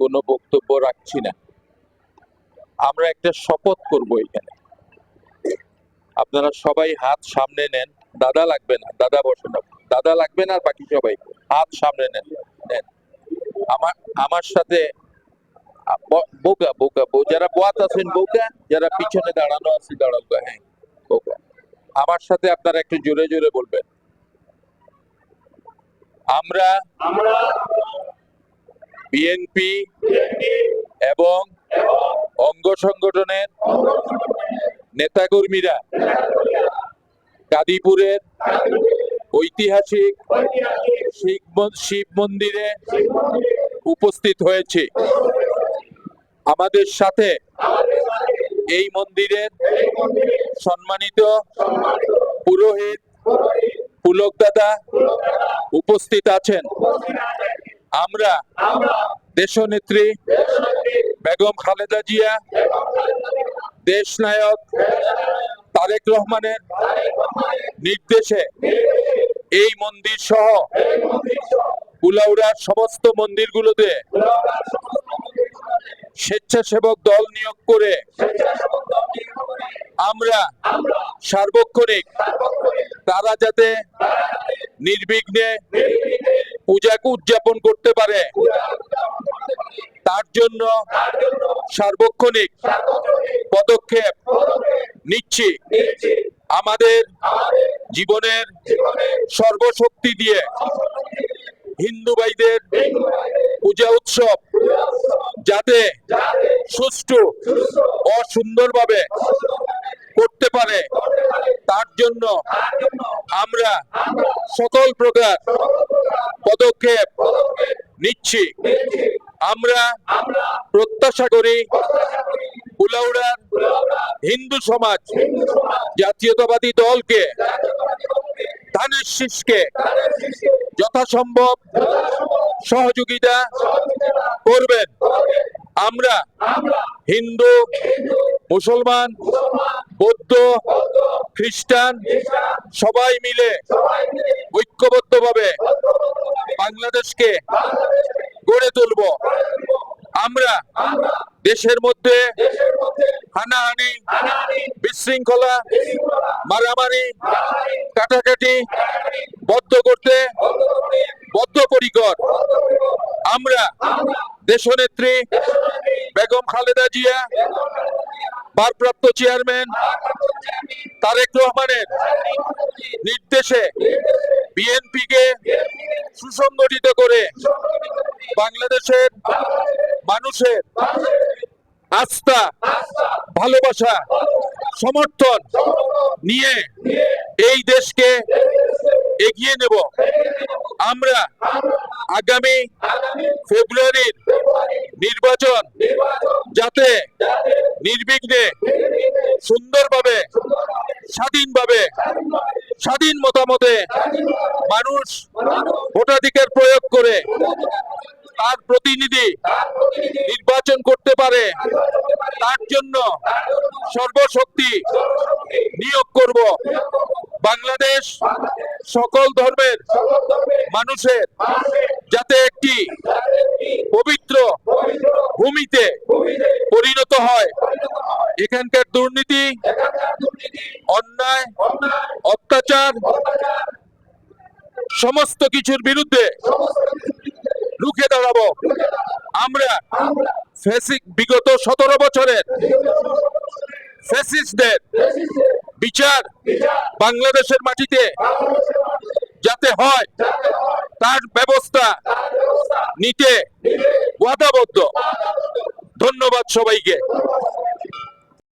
কোনো বক্তব্য রাখছি না। আমরা একটা শপথ করব এখানে। আপনারা সবাই হাত সামনে নেন। দাদা লাগবে না, দাদা বসে না। দাদা লাগবে না আর বাকি সবাই। হাত সামনে নেন নেন। আমার আমার সাথে বোকা বোকা, বো- যারা বোয়াত আছেন, বোকা, যারা পিছনে দাঁড়ানো আছে দাঁড়ানো হ্যাঁ বোকা। আমার সাথে আপনারা একটু জোরে জোরে বলবেন। আমরা বিএনপি এবং অঙ্গ সংগঠনের নেতাকর্মীরা কাদিপুরের ঐতিহাসিক শিব মন্দিরে উপস্থিত হয়েছে। আমাদের সাথে এই মন্দিরের সম্মানিত পুরোহিত পুলক দাদা উপস্থিত আছেন। আমরা দেশনেত্রী বেগম খালেদা জিয়া, দেশ নায়ক তারেক রহমানের নির্দেশে এই মন্দির সহ কুলাউড়ার সমস্ত মন্দিরগুলোতে স্বেচ্ছাসেবক দল নিয়োগ করে আমরা সার্বক্ষণিক তারা যাতে নির্বিঘ্নে পূজাকে উদযাপন করতে পারে, তার জন্য সার্বক্ষণিক পদক্ষেপ নিচ্ছি। আমাদের জীবনের সর্বশক্তি দিয়ে হিন্দু ভাইদের পূজা উৎসব যাতে সুষ্ঠু ও সুন্দরভাবে করতে পারে, তার জন্য আমরা সকল প্রকার পদক্ষেপ নিচ্ছি। আমরা প্রত্যাশা করি কুলাউড়ার হিন্দু সমাজ, জাতীয়তাবাদী দলকে ধানের শীষকে যথাসম্ভব সহযোগিতা করবেন। আমরা হিন্দু, মুসলমান, বৌদ্ধ, খ্রিস্টান সবাই মিলে ঐক্যবদ্ধভাবে বাংলাদেশকে গড়ে তুলব। আমরা দেশের মধ্যে হানাহানি বিশৃঙ্খলা মারামারি কাটাকাটি বদ্ধ করতে বদ্ধপরিকর আমরা দেশনেত্রী বেগম খালেদা জিয়া ভারপ্রাপ্ত চেয়ারম্যান তারেক রহমানের নির্দেশে বিএনপিকে সুসংগঠিত করে বাংলাদেশের মানুষের আস্থা, ভালোবাসা, সমর্থন নিয়ে এই দেশকে এগিয়ে নেব। আমরা আগামী ফেব্রুয়ারির নির্বাচন যাতে নির্বিঘ্নে সুন্দরভাবে, স্বাধীনভাবে, স্বাধীন মতামতে মানুষ ভোটাধিকার প্রয়োগ করে তার প্রতিনিধি নির্বাচন করতে পারে, তার জন্য সর্বশক্তি নিয়োগ করব। বাংলাদেশ সকল ধর্মের মানুষের যাতে একটি পবিত্র ভূমিতে পরিণত হয়। এখানকার দুর্নীতি, অন্যায়, অত্যাচার, সমস্ত কিছুর বিরুদ্ধে রুখে দাঁড়াবো। আমরা ফেসিক বিগত সতেরো বছরের ফেসিসদের বিচার বাংলাদেশের মাটিতে যাতে হয়, তার ব্যবস্থা নিতে ওয়াদাবদ্ধ। ধন্যবাদ সবাইকে।